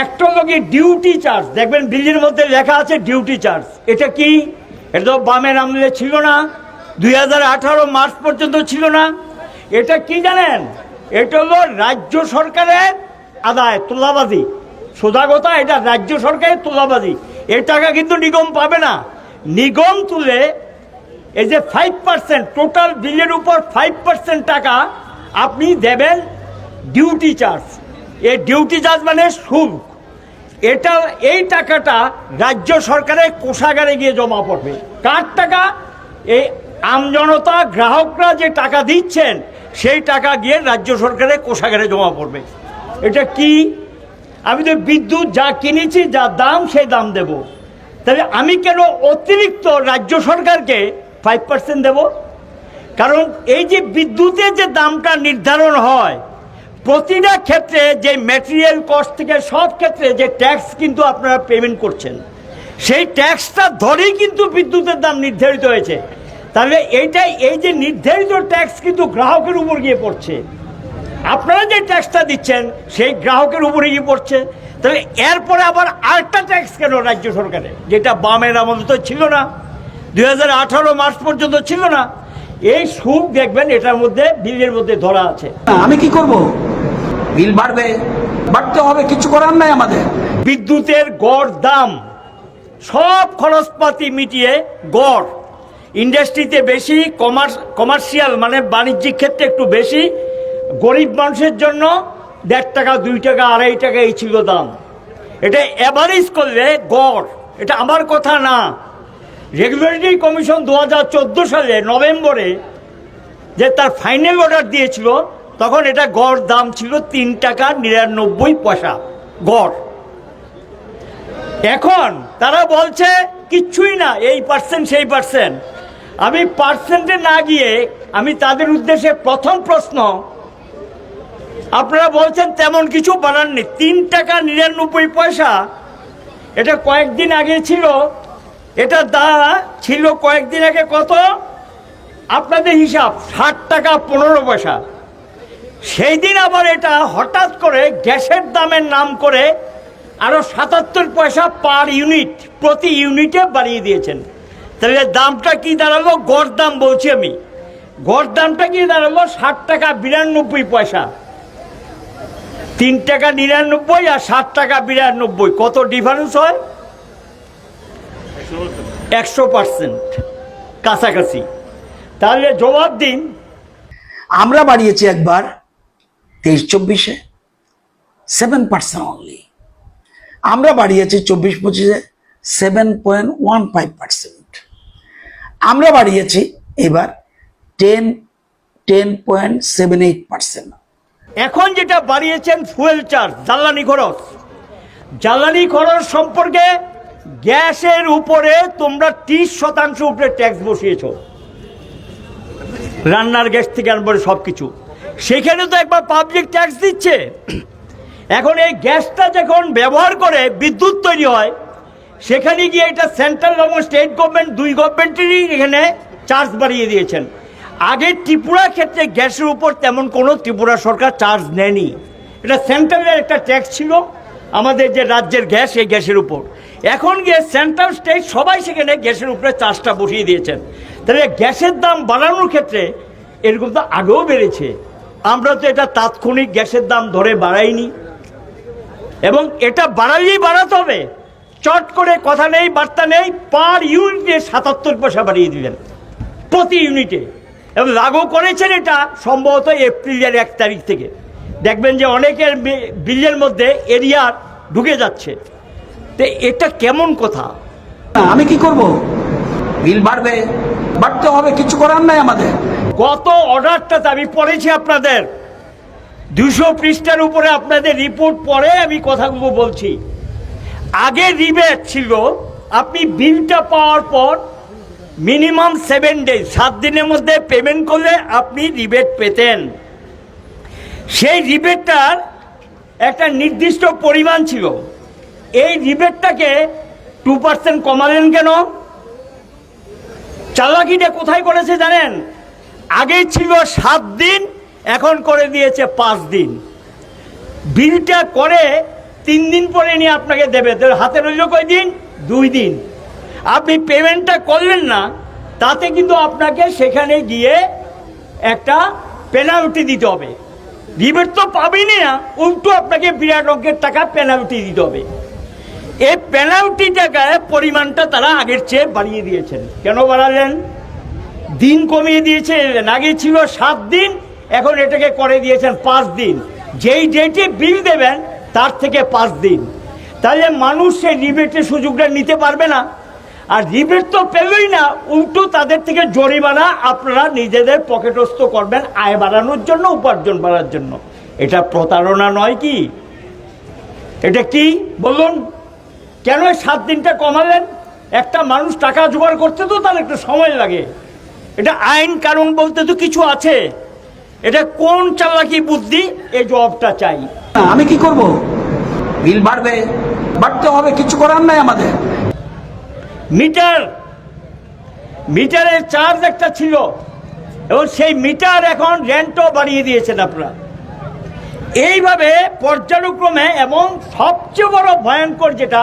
একটা লোকে duty charge দেখবেন বিলের মধ্যে লেখা আছে ডিউটি চার্জ এটা কি? এটা তো বামের আমলে ছিল না। দুই হাজার আঠারো মার্চ পর্যন্ত ছিল না। এটা কি জানেন? এটা হলো রাজ্য সরকারের আদায়, তোলাবাজি। সোজা কথা এটা রাজ্য সরকারের তোলাবাজি। এর টাকা কিন্তু নিগম পাবে না। নিগম তুলে এই যে ফাইভ পার্সেন্ট টোটাল বিলের উপর ফাইভ পার্সেন্ট টাকা আপনি দেবেন ডিউটি চার্জ এই ডিউটি চার্জ মানে শুল্ক এটা, এই টাকাটা রাজ্য সরকারের কোষাগারে গিয়ে জমা পড়বে। কার টাকা? এই আমজনতা গ্রাহকরা যে টাকা দিচ্ছেন, সেই টাকা গিয়ে রাজ্য সরকারের কোষাগারে জমা পড়বে। এটা কি? আমি তো বিদ্যুৎ যা কিনেছি, যা দাম, সেই দাম দেব। তাহলে আমি কেন অতিরিক্ত রাজ্য সরকারকে ফাইভ পার্সেন্ট দেবো? কারণ এই যে বিদ্যুতের যে দামটা নির্ধারণ হয় প্রতিটা ক্ষেত্রে যে ম্যাটেরিয়াল কস্ট থেকে সব ক্ষেত্রে যে ট্যাক্স কিন্তু আপনারা পেমেন্ট করছেন, সেই ট্যাক্সটা ধরেই কিন্তু বিদ্যুতের দাম নির্ধারিত হয়েছে। তাহলে এইটাই, এই যে নির্ধারিত ট্যাক্স কিন্তু গ্রাহকের উপর গিয়ে পড়ছে। আপনারা যে ট্যাক্সটা দিচ্ছেন, সেই গ্রাহকের উপরে গিয়ে পড়ছে। তাহলে এরপরে আবার আরেকটা ট্যাক্স কেন রাজ্য সরকারে? যেটা বামের আমলে তো ছিল না, দুই হাজার আঠারো মার্চ পর্যন্ত ছিল না। এই সুখ দেখবেন, এটার মধ্যে, বিলের মধ্যে ধরা আছে। আমি কি করব? বিল বাড়বে। বাড়তে হবে, কিছু করার নাই আমাদের। বিদ্যুতের গড় দাম, সব খরচপাতি মিটিয়ে গড়। ইন্ডাস্ট্রিতে বেশি, কমার্স, কমার্শিয়াল মানে বাণিজ্যিক ক্ষেত্রে একটু বেশি। গরিব মানুষের জন্য দেড় টাকা, দুই টাকা, আড়াই টাকা এই ছিল দাম। এটা অ্যাভারেজ করলে গড়, এটা আমার কথা না। রেগুলেটরি কমিশন দু হাজার চোদ্দ সালে নভেম্বরে যে তার ফাইনাল অর্ডার দিয়েছিল তখন এটা গড় দাম ছিল তিন টাকা নিরানব্বই পয়সা, গড়। এখন তারা বলছে কিচ্ছুই না, এই পার্সেন্ট সেই পার্সেন্ট আমি পার্সেন্টে না গিয়ে আমি তাদের উদ্দেশ্যে প্রথম প্রশ্ন, আপনারা বলছেন তেমন কিছু বানাননি, তিন টাকা নিরানব্বই পয়সা, এটা কয়েকদিন আগে ছিল, এটা দা ছিল কয়েকদিন আগে কত? আপনাদের হিসাব, ষাট টাকা পনেরো পয়সা। সেই দিন আবার এটা হঠাৎ করে গ্যাসের দামের নাম করে আরও সাতাত্তর পয়সা পার ইউনিট প্রতি ইউনিটে বাড়িয়ে দিয়েছেন। তাহলে দামটা কি দাঁড়াল? গড় দাম বলছি আমি। গড় দামটা কি দাঁড়াল? ষাট টাকা বিরানব্বই পয়সা। তিন টাকা নিরানব্বই আর ষাট টাকা বিরানব্বই। কত ডিফারেন্স হয়? একশো পার্সেন্ট। কাছাকাছি। তাহলে জবাব দিন। আমরা বাড়িয়েছি একবার তেইশ চব্বিশে? সেভেন পার্সেন্ট অনলি আমরা বাড়িয়েছি চব্বিশ পঁচিশে seven point one five percent আমরা বাড়িয়েছি এবার ten ten point seven eight percent এখন যেটা বাড়িয়েছেন ফুয়েল চার্জ জ্বালানি খরচ। জ্বালানি খরচ সম্পর্কে গ্যাসের উপরে তোমরা ত্রিশ শতাংশ উপরে ট্যাক্স বসিয়েছ। রান্নার গ্যাস থেকে আরম্ভ সব কিছু সেখানে তো একবার পাবলিক ট্যাক্স দিচ্ছে। এখন এই গ্যাসটা যখন ব্যবহার করে বিদ্যুৎ তৈরি হয়, সেখানে গিয়ে এটা সেন্ট্রাল এবং স্টেট গভর্নমেন্ট দুই গভর্নমেন্টেরই এখানে চার্জ বাড়িয়ে দিয়েছেন। আগে ত্রিপুরা ক্ষেত্রে গ্যাসের উপর তেমন কোনো ত্রিপুরা সরকার চার্জ নেয়নি। এটা সেন্ট্রালের একটা ট্যাক্স ছিল, আমাদের যে রাজ্যের গ্যাস, এই গ্যাসের উপর। এখন গিয়ে সেন্ট্রাল স্টেট সবাই সেখানে গ্যাসের উপরে চার্জটা বসিয়ে দিয়েছেন। তাহলে গ্যাসের দাম বাড়ানোর ক্ষেত্রে এরকম তো আগেও বেড়েছে। আমরা তো এটা তাৎক্ষণিক গ্যাসের দাম ধরে বাড়াইনি। এবং এটা বাড়াইলেই বাড়াতে হবে। চট করে কথা নেই, বার্তা নেই, পার ইউনিটে সাতাত্তর পয়সা বাড়িয়ে দিলেন প্রতি ইউনিটে। এবং লাগু করেছেন এটা সম্ভবত এপ্রিলের এক তারিখ থেকে। দেখবেন যে অনেকের বিলের মধ্যে এরিয়ার ঢুকে যাচ্ছে। তো এটা কেমন কথা? আমি কি করব? বিল বাড়বে, বাড়তে হবে, কিছু করার নাই আমাদের। গত অর্ডারটাতে আমি পড়েছি আপনাদের। দুশো পৃষ্ঠার উপরে আপনাদের রিপোর্ট পড়ে আমি কথাগুলো বলছি। আগে রিবেট ছিল, আপনি বিলটা পাওয়ার পর মিনিমাম সেভেন ডেজ, সাত দিনের মধ্যে পেমেন্ট করলে আপনি রিবেট পেতেন। সেই রিবেটটার একটা নির্দিষ্ট পরিমাণ ছিল। এই রিবেটটাকে টু পার্সেন্ট কমালেন কেন? চালাকিটা কোথায় করেছে জানেন? আগে ছিল সাত দিন, এখন করে দিয়েছে পাঁচ দিন। বিলটা করে তিন দিন পরে নিয়ে আপনাকে দেবে। হাতে রইল কয় দিন? দুই দিন। আপনি পেমেন্টটা করলেন না, তাতে কিন্তু আপনাকে সেখানে গিয়ে একটা পেনাল্টি দিতে হবে। রিবেট তো পাবেনই না, উল্টো আপনাকে বিরাট অঙ্কের টাকা পেনাল্টি দিতে হবে। এই পেনাল্টি টাকায় পরিমাণটা তারা আগের চেয়ে বাড়িয়ে দিয়েছেন। কেন বাড়ালেন? দিন কমিয়ে দিয়েছেন আগে ছিল সাত দিন, এখন এটাকে করে দিয়েছেন পাঁচ দিন। যেই ডেটে বিল দেবেন, তার থেকে পাঁচ দিন। তাহলে মানুষ সেই রিবেটের সুযোগটা নিতে পারবে না। আর রিবেট তো পেলই না, উল্টো তাদের থেকে জরিমানা আপনারা নিজেদের পকেটস্থ করবেন আয় বাড়ানোর জন্য, উপার্জন বাড়ার জন্য। এটা প্রতারণা নয় কি? এটা কি? বলুন। কেন সাত দিনটা কমালেন? একটা মানুষ টাকা জোগাড় করতে তো তার একটু সময় লাগে। এটা আইন কারণ বলতে তো কিছু আছে। এটা কোন চালাকি বুদ্ধি? এই জবাবটা চাই। আমি কি করব? বিল বাড়বে বাড়তে হবে কিছু করার নাই আমাদের। মিটার মিটারের চার্জ একটা ছিল। এবং সেই মিটার এখন রেন্টও বাড়িয়ে দিয়েছেন আপনারা। এইভাবে পর্যায়ক্রমে এবং সবচেয়ে বড় ভয়ঙ্কর যেটা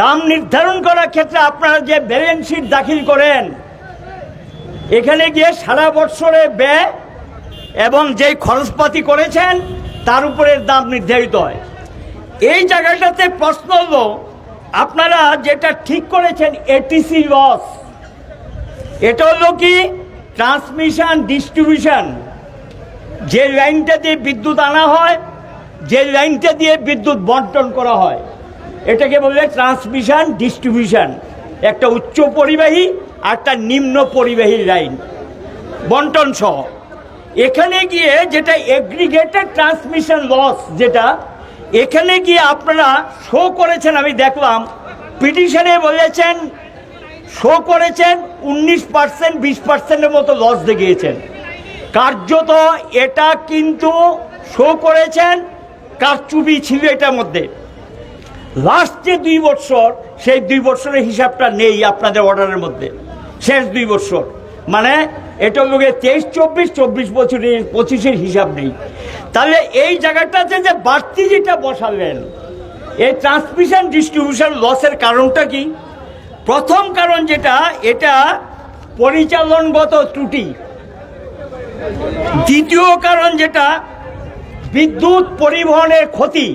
দাম নির্ধারণ করার ক্ষেত্রে আপনারা যে ব্যালেন্স শিট দাখিল করেন এখানে গিয়ে সারা বৎসরে ব্যয় এবং যেই খরচপাতি করেছেন, তার উপরে দাম নির্ধারিত হয়। এই জায়গাটাতে প্রশ্ন হলো, আপনারা যেটা ঠিক করেছেন এটিসি লস এটা হলো কি? ট্রান্সমিশন ডিস্ট্রিবিউশন যে লাইনটা দিয়ে বিদ্যুৎ আনা হয়, যে লাইনটা দিয়ে বিদ্যুৎ বন্টন করা হয়, এটাকে বলে ট্রান্সমিশন ডিস্ট্রিবিউশন একটা উচ্চ পরিবাহী আর একটা নিম্ন পরিবাহী লাইন। বন্টন সহ। এখানে গিয়ে যেটা এগ্রিগেটেড ট্রান্সমিশন লস যেটা, এখানে গিয়ে আপনারা শো করেছেন, আমি দেখলাম পিটিশনে বলেছেন শো করেছেন, উনিশ পার্সেন্ট বিশ পার্সেন্টের মতো লস দেখিয়েছেন। কার্যত এটা কিন্তু শো করেছেন, কারচুপি ছিল এটার মধ্যে। লাস্ট যে দুই বছর, সেই দুই বছরের হিসাবটা নেই আপনাদের অর্ডারের মধ্যে। শেষ দুই বছর। মানে এটা লোকে তেইশ, চব্বিশ চব্বিশ বছরের, পঁচিশের হিসাব নেই। তাহলে এই জায়গাটাতে যে বাড়তি যেটা বসালেন, এই ট্রান্সমিশন ডিস্ট্রিবিউশন লসের কারণটা কি? প্রথম কারণ যেটা, এটা পরিচালনগত ত্রুটি। দ্বিতীয় কারণ যেটা, বিদ্যুৎ পরিবহনের ক্ষতি।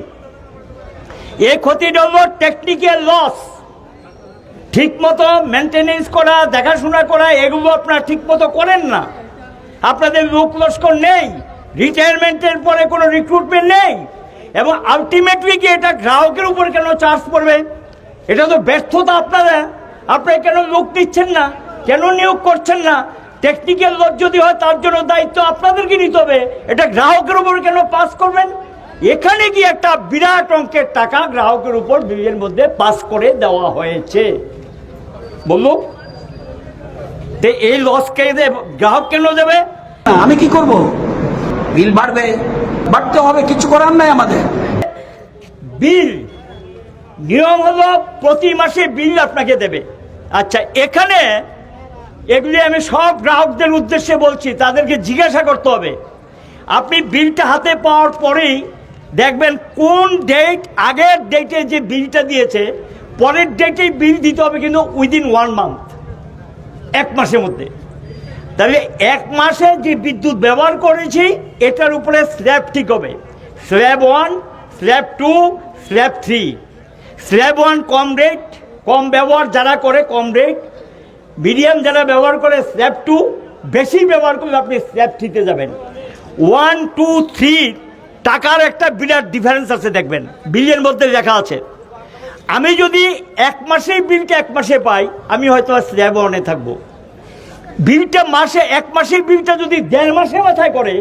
এই ক্ষতিটা হলো টেকনিক্যাল লস ঠিক মতো মেনটেনেন্স করা, দেখাশোনা করা, এগুলো আপনারা ঠিক মতো করেন না। আপনাদের লোক লস্কর নেই রিটায়ারমেন্টের পরে কোনো রিক্রুটমেন্ট নেই, এবং আলটিমেটলি কি এটা গ্রাহকের উপর কেন চার্জ পড়বে? এটা তো ব্যর্থতা আপনারা আপনারা কেন লোক নিচ্ছেন না? কেন নিয়োগ করছেন না? টেকনিক্যাল লোক যদি হয়, তার জন্য দায়িত্ব আপনাদেরকে নিতে হবে। এটা গ্রাহকের উপর কেন পাস করবেন? এখানে কি একটা বিরাট অঙ্কের টাকা গ্রাহকের উপর বিলের মধ্যে পাস করে দেওয়া হয়েছে। বলল তো এই লস কে গ্রাহক কেন দেবে? আমি কি করব? বিল বাড়বে। বাড়তে হবে কিছু করার নাই আমাদের। বিল নিয়ম হলো প্রতি মাসে বিল আপনাকে দেবে। আচ্ছা এখানে এগুলি আমি সব গ্রাহকদের উদ্দেশ্যে বলছি তাদেরকে জিজ্ঞাসা করতে হবে। আপনি বিলটা হাতে পাওয়ার পরেই দেখবেন কোন ডেট আগের ডেটে যে বিলটা দিয়েছে পরের ডেটেই বিল দিতে হবে কিন্তু উইদিন ওয়ান মান্থ এক মাসের মধ্যে। তাহলে এক মাসে যে বিদ্যুৎ ব্যবহার করেছি, এটার উপরে স্ল্যাব ঠিক হবে। Slab one slab two slab three slab one কম রেট কম ব্যবহার যারা করে কম রেট মিডিয়াম যারা ব্যবহার করে স্ল্যাব টু বেশি ব্যবহার করলে আপনি স্ল্যাব থ্রিতে যাবেন। ওয়ান টু থ্রি টাকার একটা বিরাট ডিফারেন্স আছে, দেখবেন। বিলিয়ন মধ্যে লেখা আছে। আমি যদি এক মাসেই বিলটা এক মাসে পাই, আমি হয়তো স্ল্যাব ওয়ানে থাকব। বিলটা মাসে, এক মাসের বিলটা যদি দেড় মাসে মাথায় করে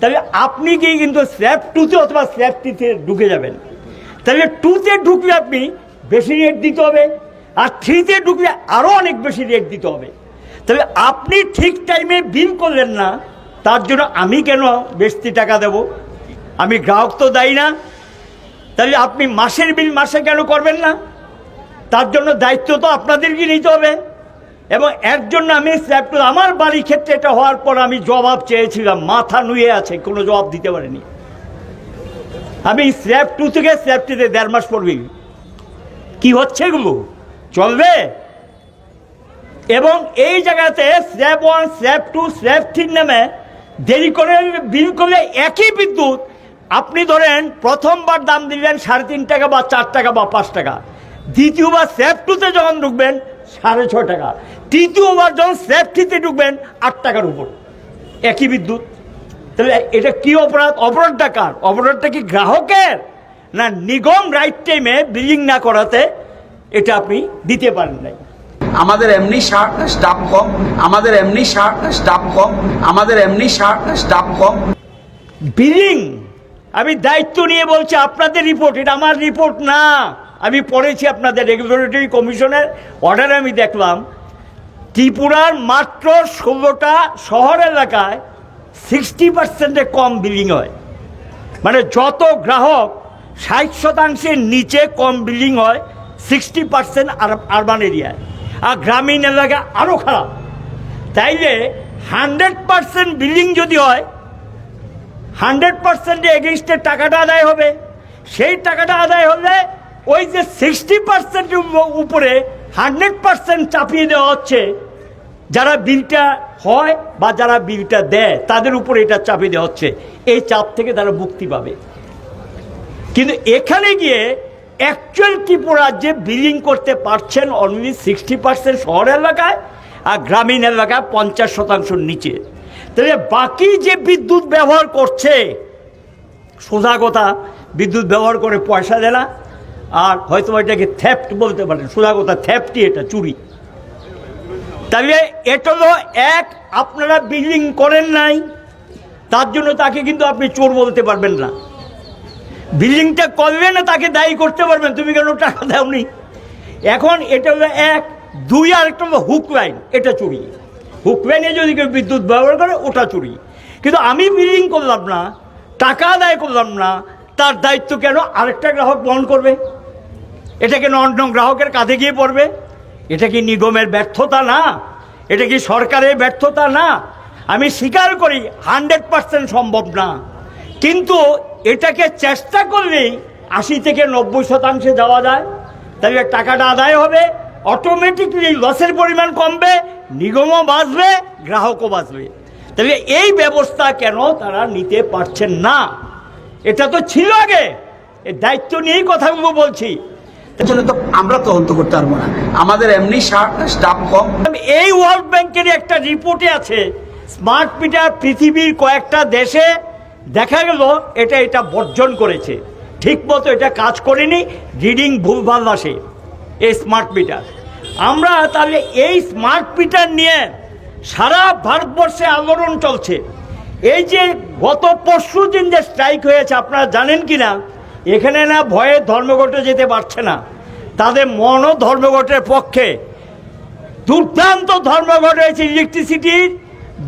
তাহলে আপনি কি কিন্তু স্ল্যাব টুতে অথবা স্ল্যাব টিতে ঢুকে যাবেন। তাহলে টুতে ঢুকলে আপনি বেশি রেট দিতে হবে, আর থ্রিতে ঢুকলে আরও অনেক বেশি রেট দিতে হবে। তাহলে আপনি ঠিক টাইমে বিল করলেন না, তার জন্য আমি কেন বেশি টাকা দেব? আমি গ্রাহক তো দায়ী না তাহলে আপনি মাসের বিল মাসে কেন করবেন না? তার জন্য দায়িত্ব তো আপনাদেরকে নিতে হবে। এবং এর জন্য আমি আমার বাড়ির ক্ষেত্রে এটা হওয়ার পর আমি জবাব চেয়েছিলাম, মাথা নুয়ে আছে, কোনো জবাব দিতে পারেনি। আমি স্ল্যাব টু থেকে স্ল্যাব থ্রিতে দেড় মাস পড়বি কি হচ্ছে এগুলো চলবে? এবং এই জায়গাতে slab one slab two slab থ্রির নামে দেরি করে বিল করলে একই বিদ্যুৎ আপনি ধরেন প্রথমবার দাম দিলেন সাড়ে তিন টাকা বা চার টাকা বা পাঁচ টাকা। দ্বিতীয়বার স্ল্যাব টুতে যখন ঢুকবেন সাড়ে ছ টাকা। তৃতীয়বার যখন থ্রিতে ঢুকবেন আট টাকার উপর। একই বিদ্যুৎ। তাহলে এটা কি অপরাধ? অপরাধটা কার? অপরাধটা কি গ্রাহকের? না নিগম রাইট টাইমে বিলিং না করাতে এটা আপনি দিতে পারেন নাই। আমাদের এমনি স্টাফ কম আমাদের এমনি স্টাফ কম আমাদের এমনি স্টাফ কম বিলিং আমি দায়িত্ব নিয়ে বলছি, আপনাদের রিপোর্ট এটা আমার রিপোর্ট না। আমি পড়েছি আপনাদের রেগুলেটরি কমিশনের অর্ডারে আমি দেখলাম, ত্রিপুরার মাত্র ষোলোটা শহর এলাকায় সিক্সটি পার্সেন্টে কম বিলিং হয়। মানে যত গ্রাহক ষাট শতাংশের নিচে কম বিলিং হয় সিক্সটি পার্সেন্ট আরবান এরিয়ায় আর গ্রামীণ এলাকা আরও খারাপ। তাইলে হান্ড্রেড পার্সেন্ট বিলিং যদি হয় হান্ড্রেড পার্সেন্ট এগেনস্টের টাকাটা আদায় হবে। সেই টাকাটা আদায় হলে ওই যে সিক্সটি পার্সেন্টের উপরে হান্ড্রেড পার্সেন্ট চাপিয়ে দেওয়া হচ্ছে। যারা বিলটা হয় বা যারা বিলটা দেয়, তাদের উপরে এটা চাপিয়ে দেওয়া হচ্ছে। এই চাপ থেকে তারা মুক্তি পাবে। কিন্তু এখানে গিয়ে অ্যাকচুয়াল ত্রিপুরা যে বিলিং করতে পারছেন অনলি সিক্সটি পার্সেন্ট শহর এলাকায় আর গ্রামীণ এলাকায় পঞ্চাশ শতাংশের নিচে। তাহলে বাকি যে বিদ্যুৎ ব্যবহার করছে, সোজা কথা, বিদ্যুৎ ব্যবহার করে পয়সা দেয় না আর হয়তো এটাকে থ্যাপ্ট বলতে পারেন, সোজা কথা থ্যাপ্টই এটা, চুরি। তাহলে এটা হলো এক, আপনারা বিল্ডিং করেন নাই, তার জন্য তাকে কিন্তু আপনি চোর বলতে পারবেন না। বিল্ডিংটা করবে না তাকে দায়ী করতে পারবেন, তুমি কেন টাকা দাওনি? এখন এটা হলো এক, দুই, আর একটা হুক লাইন এটা চুরি। হুক লাইনে যদি কেউ বিদ্যুৎ ব্যবহার করে, ওটা চুরি। কিন্তু আমি বিল্ডিং করলাম না, টাকা আদায় করলাম না, তার দায়িত্ব কেন আরেকটা গ্রাহক বহন করবে? এটা কেন অন্য গ্রাহকের কাঁধে গিয়ে পড়বে? এটা কি নিগমের ব্যর্থতা না? এটা কি সরকারের ব্যর্থতা না? আমি স্বীকার করি, হান্ড্রেড পার্সেন্ট সম্ভব না। কিন্তু এটাকে চেষ্টা করলেই আশি থেকে নব্বই শতাংশে যাওয়া যায়। তাহলে টাকাটা আদায় হবে অটোমেটিকলি লসের পরিমাণ কমবে নিগমও বাঁচবে গ্রাহকও বাঁচবে। তাহলে এই ব্যবস্থা কেন তারা নিতে পারছেন না? এটা তো ছিল আগে। এই দায়িত্ব নিয়েই কথাগুলো বলছি। এর তো আমরা তদন্ত করতে পারব না। আমাদের এমনি স্টাফ কম। এই ওয়ার্ল্ড ব্যাংকের একটা রিপোর্টে আছে। স্মার্ট মিটার পৃথিবীর কয়েকটা দেশে দেখা গেল এটা এটা বর্জন করেছে। ঠিক মতো এটা কাজ করেনি রিডিং ভুলভাল আসে। এই স্মার্ট মিটার আমরা তাহলে এই স্মার্ট মিটার নিয়ে সারা ভারতবর্ষে আন্দোলন চলছে। এই যে গত পরশু দিন যে স্ট্রাইক হয়েছে, আপনারা জানেন কি না এখানে না ভয়ে ধর্মঘটে যেতে পারছে না। তাদের মনও ধর্মঘটের পক্ষে। দুর্দান্ত ধর্মঘট হয়েছে ইলেকট্রিসিটির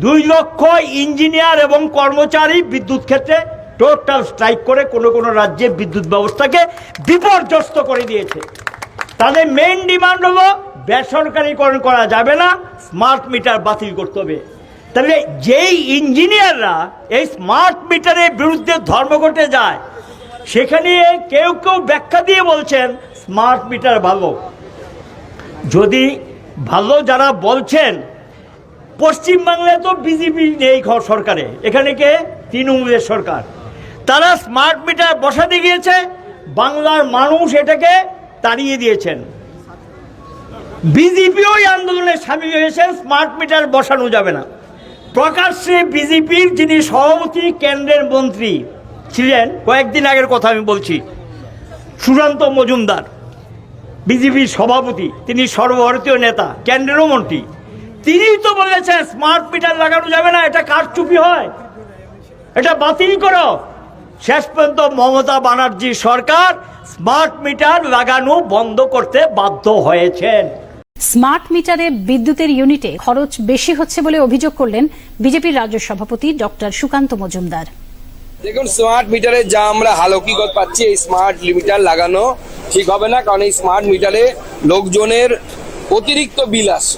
দুই লক্ষ ইঞ্জিনিয়ার এবং কর্মচারী বিদ্যুৎ ক্ষেত্রে টোটাল স্ট্রাইক করে কোনো কোনো রাজ্যে বিদ্যুৎ ব্যবস্থাকে বিপর্যস্ত করে দিয়েছে। তাদের মেইন ডিমান্ড হলো বেসরকারীকরণ করা যাবে না স্মার্ট মিটার বাতিল করতে হবে। তাহলে যেই ইঞ্জিনিয়াররা এই স্মার্ট মিটারের বিরুদ্ধে ধর্মঘটে যায়, সেখানে কেউ কেউ ব্যাখ্যা দিয়ে বলছেন স্মার্ট মিটার ভালো। যদি ভালো যারা বলছেন পশ্চিমবাংলায় তো বিজেপি নেই ঘর সরকারে, এখানে কে? তৃণমূলের সরকার। তারা স্মার্ট মিটার বসাতে গিয়েছে, বাংলার মানুষ এটাকে তাড়িয়ে দিয়েছেন। বিজেপি ওই আন্দোলনে সামিল হয়েছেন স্মার্ট মিটার বসানো যাবে না। প্রকাশ্যে বিজেপির যিনি সভাপতি, কেন্দ্রের মন্ত্রী ছিলেন, কয়েকদিন আগের কথা আমি বলছি, সুশান্ত মজুমদার, বিজেপির সভাপতি, তিনি সর্বভারতীয় নেতা, কেন্দ্রেরও মন্ত্রী। তিনিই তো বলেছেন স্মার্ট মিটার লাগানো যাবে না, এটা কারচুপি হয়। এটা বাতিল করো। শেষ পর্যন্ত মমতা ব্যানার্জি সরকার স্মার্ট মিটার লাগানো বন্ধ করতে বাধ্য হয়েছেন। স্মার্ট মিটারে বিদ্যুতের ইউনিটে খরচ বেশি হচ্ছে বলে অভিযোগ করলেন বিজেপির রাজ্য সভাপতি ডক্টর সুকান্ত মজুমদার। দেখুন স্মার্ট মিটারে যা আমরা হালকিগত পাচ্ছি এই স্মার্ট মিটার লাগানো ঠিক হবে না কারণ এই স্মার্ট মিটারে লোকজনের অতিরিক্ত বিল আসছে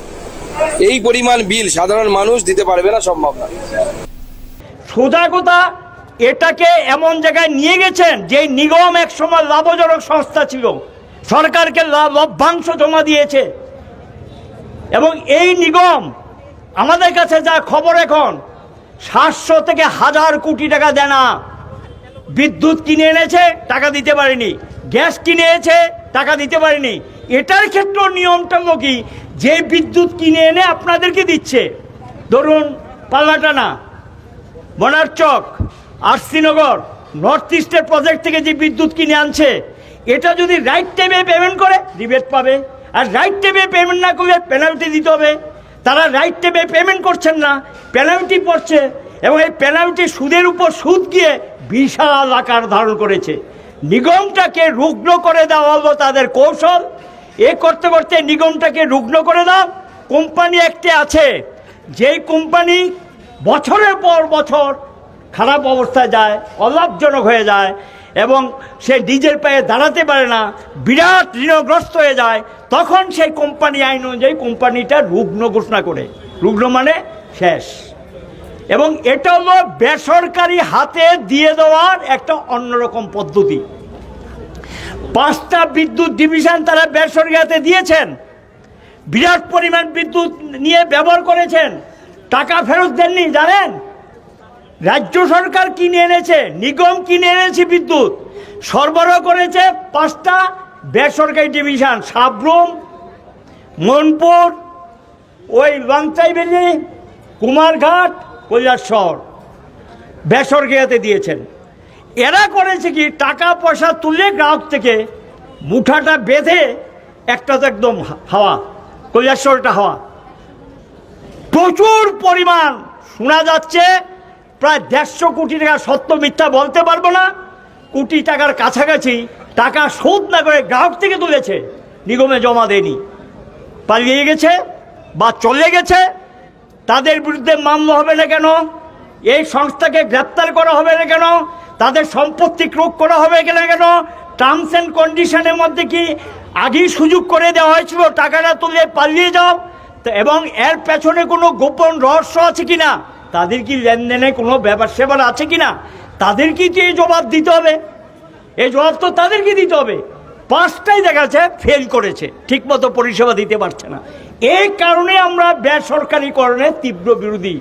এই পরিমাণ বিল সাধারণ মানুষ দিতে পারবে না সম্ভব না। সোজা কথা এটাকে এমন জায়গায় নিয়ে গেছেন যে নিগম একসময় লাভজনক সংস্থা ছিল। সরকারকে লাভ লভ্যাংশ জমা দিয়েছে। এবং এই নিগম আমাদের কাছে যা খবর এখন, সাতশো থেকে হাজার কোটি টাকা দেয় না বিদ্যুৎ কিনে এনেছে, টাকা দিতে পারেনি। গ্যাস কিনে এনেছে, টাকা দিতে পারেনি। এটার ক্ষেত্রে নিয়মটা কি, যে বিদ্যুৎ কিনে এনে আপনাদেরকে দিচ্ছে। ধরুন পাল্লাটানা বনারচক শ্রীনগর নর্থ ইস্টের প্রজেক্ট থেকে যে বিদ্যুৎ কিনে আনছে, এটা যদি রাইট টাইমে পেমেন্ট করে রিবেট পাবে। আর রাইট টাইমে পেমেন্ট না করলে পেনাল্টি দিতে হবে। তারা রাইট টাইমে পেমেন্ট করছেন না পেনাল্টি পড়ছে এবং এই পেনাল্টি সুদের উপর সুদ গিয়ে বিশাল আকার ধারণ করেছে। নিগমটাকে রুগ্ন করে দেওয়া হলো তাদের কৌশল। এ করতে করতে নিগমটাকে রুগ্ন করে দাও। কোম্পানি একটি আছে, যেই কোম্পানি বছরের পর বছর খারাপ অবস্থায় যায়, অলাভজনক হয়ে যায় এবং সে নিজের পায়ে দাঁড়াতে পারে না, বিরাট ঋণগ্রস্ত হয়ে যায়, তখন সেই কোম্পানি আইন অনুযায়ী কোম্পানিটা রুগ্ন ঘোষণা করে। রুগ্ন মানে শেষ। এবং এটা হলো বেসরকারি হাতে দিয়ে দেওয়ার একটা অন্যরকম পদ্ধতি। পাঁচটা বিদ্যুৎ ডিভিশন তারা বেসরকারি হাতে দিয়েছেন। বিরাট পরিমাণ বিদ্যুৎ নিয়ে ব্যবহার করেছেন। টাকা ফেরত দেননি, জানেন? রাজ্য সরকার কিনে এনেছে, নিগম কিনে এনেছে বিদ্যুৎ। সরবরাহ করেছে পাঁচটা বেসরকারি ডিভিশন সাবরুম মনপুর, ওই লংচাই বেলি কুমারঘাট কৈলাসর বেসরকারিতে দিয়েছেন। এরা করেছে কি, টাকা পয়সা তুলে গ্রাহক থেকে মুঠাটা বেঁধে একটা তো একদম হাওয়া কৈলাসরটা হাওয়া। প্রচুর পরিমাণ শোনা যাচ্ছে প্রায় দেড়শো কোটি টাকা সত্য মিথ্যা বলতে পারব না। কোটি টাকার কাছাকাছি টাকা শোধ না করে গ্রাহক থেকে তুলেছে। নিগমে জমা দেয়নি। পালিয়ে গেছে বা চলে গেছে, তাদের বিরুদ্ধে মামলা হবে না কেন? এই সংস্থাকে গ্রেপ্তার করা হবে না কেন? তাদের সম্পত্তি ক্রোক করা হবে কেন? কেন টার্মস অ্যান্ড কন্ডিশনের মধ্যে কি আগেই সুযোগ করে দেওয়া হয়েছিল? টাকাটা তুলে পালিয়ে যাও। এবং এর পেছনে কোনো গোপন রহস্য আছে কি না তাদের কি লেনদেনে কোনো ব্যাপার সেবার আছে কি না তাদের কি এই জবাব দিতে হবে? এই জবাব তো তাদেরকে দিতে হবে। পাঁচটাই দেখা যাচ্ছে ফেল করেছে। ঠিকমতো পরিষেবা দিতে পারছে না। এই কারণে আমরা বেসরকারিকরণের তীব্র বিরোধী।